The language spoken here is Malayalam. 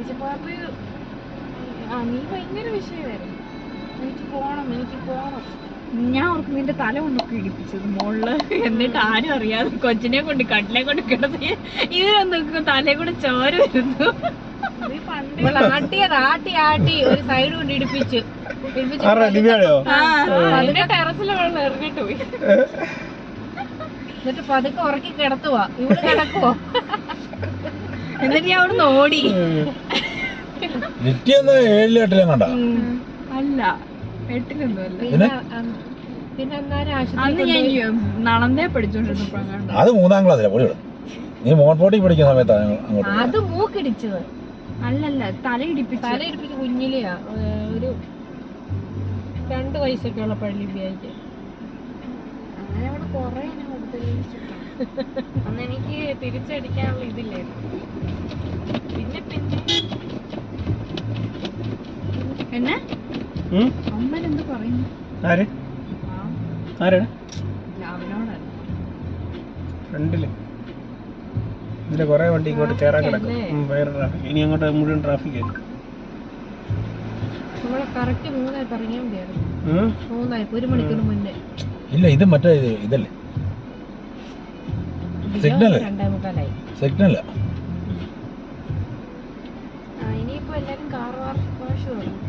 വിളിച്ചപ്പോ ആ നീ ഭയങ്കര വിഷയമായിരുന്നു. എനിക്ക് പോണം എനിക്ക് പോണം. ഞാൻ ഓർക്കും നിന്റെ തല കൊണ്ട് ഇടിപ്പിച്ചത് മോളിൽ. എന്നിട്ട് ആരും അറിയാതെ കൊച്ചിനെ കൊണ്ട് കട്ടിലെ കൊണ്ട് കിടത്തി ഇതിനൊന്നും തലേ കൂടെ ചോര വരുന്നു. ആട്ടിയത് ആട്ടി ആട്ടി ഒരു സൈഡ് കൊണ്ട് ഇടിപ്പിച്ചു. അതിന്റെ ടെറസിലെ വെള്ളം ഇറങ്ങിട്ട് പോയി. എന്നിട്ട് പതുക്കെ ഉറക്കി കിടത്തുവാ. ഇവിടെ കിടക്കുവോ? എന്നിട്ട് ഞാൻ അവിടുന്ന് ഓടി. ഒന്ന് ഏഴിലും എട്ടിലും കണ്ട? അല്ല ഞാൻ പഠിച്ചോണ്ടിരുന്നപ്പോഴും കണ്ട അത് മൂന്നാം ക്ലാസ്സിലെ പൊടി നീ മോൺപോട്ടി പഠിക്കുന്ന സമയത്താണ് അങ്ങോട്ട് അത് മൂക്കിടിച്ചത്. അല്ലല്ല തല തലയിടിപ്പിച്ച് തല ഇടിപ്പിച്ച് കുഞ്ഞിലെയാ ഒരു രണ്ട് വയസ്സൊക്കെ ഉള്ള പള്ളി ഉപയോഗിക്കാൻ അങ്ങനെ അവിടെ കൊറേ അന്ന് എനിക്ക് തിരിച്ചടിക്കാനുള്ള ഇതില്ലായിരുന്നു. പിന്നെ പിന്നെ. എന്നെ? അമ്മൻ എന്ത് പറയുന്നു? ആര്? ആരാണ്? ഫ്രണ്ടിൽ. ഇതിലെ കുറെ വണ്ടി ഇങ്ങോട്ട് കയറാൻ കിടക്കും. വേറെ ട്രാഫിക് ഇനി അങ്ങോട്ട് മുഴുവൻ ട്രാഫിക് ആയിരിക്കും. ഇല്ല ഇത് മറ്റേ ഇത് ഇതല്ലേ? സിഗ്നൽ സിഗ്നൽ ഇനിയിപ്പോ എല്ലാരും കാർ വാഷ് തുടങ്ങും.